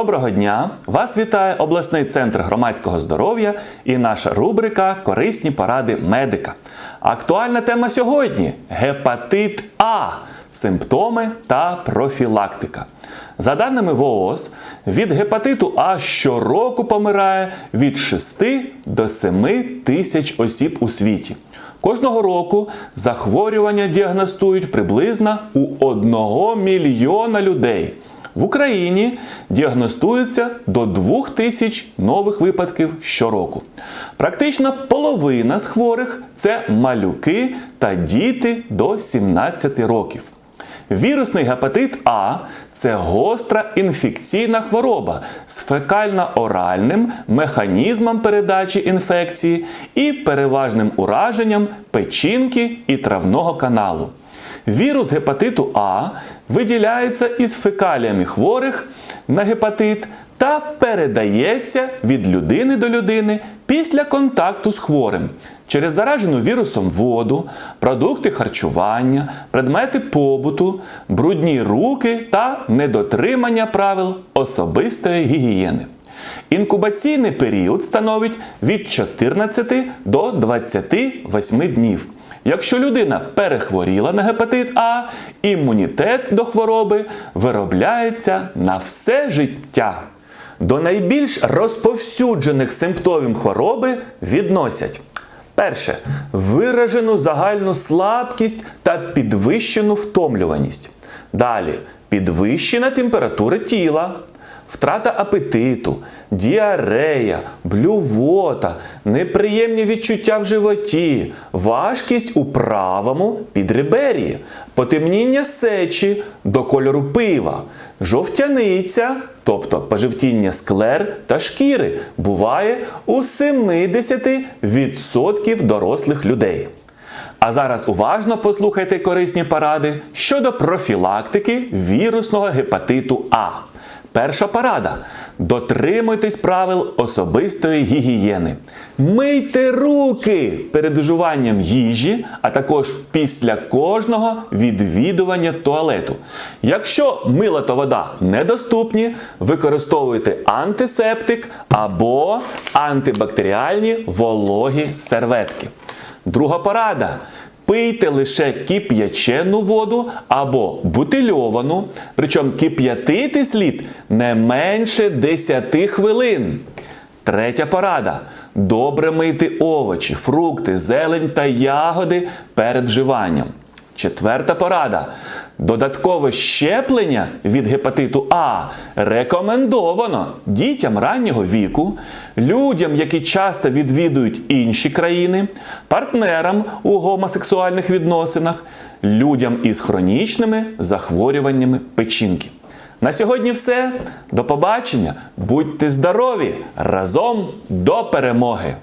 Доброго дня! Вас вітає обласний центр громадського здоров'я і наша рубрика Корисні поради медика. Актуальна тема сьогодні гепатит А, симптоми та профілактика. За даними ВООЗ, від гепатиту А щороку помирає від 6 до 7 тисяч осіб у світі. Кожного року захворювання діагностують приблизно у 1 мільйона людей. В Україні діагностується до 2 тисяч нових випадків щороку. Практично половина з хворих це малюки та діти до 17 років. Вірусний гепатит А це гостра інфекційна хвороба з фекально-оральним механізмом передачі інфекції і переважним ураженням печінки і травного каналу. Вірус гепатиту А виділяється із фекаліями хворих на гепатит та передається від людини до людини після контакту з хворим через заражену вірусом воду, продукти харчування, предмети побуту, брудні руки та недотримання правил особистої гігієни. Інкубаційний період становить від 14 до 28 днів. Якщо людина перехворіла на гепатит А, імунітет до хвороби виробляється на все життя. До найбільш розповсюджених симптомів хвороби відносять перше виражену загальну слабкість та підвищену втомлюваність. Далі підвищена температура тіла, втрата апетиту, діарея, блювота, неприємні відчуття в животі, важкість у правому підребер'ї, потемніння сечі до кольору пива, жовтяниця, тобто пожовтіння склер та шкіри, буває у 70% дорослих людей. А зараз уважно послухайте корисні поради щодо профілактики вірусного гепатиту А. Перша порада. Дотримуйтесь правил особистої гігієни. Мийте руки перед вживанням їжі, а також після кожного відвідування туалету. Якщо мило та вода недоступні, використовуйте антисептик або антибактеріальні вологі серветки. Друга порада. Пийте лише кип'ячену воду або бутильовану, причому кип'ятити слід не менше 10 хвилин. Третя порада. Добре мити овочі, фрукти, зелень та ягоди перед вживанням. Четверта порада. Додаткове щеплення від гепатиту А рекомендовано дітям раннього віку, людям, які часто відвідують інші країни, партнерам у гомосексуальних відносинах, людям із хронічними захворюваннями печінки. На сьогодні все. До побачення. Будьте здорові! Разом до перемоги!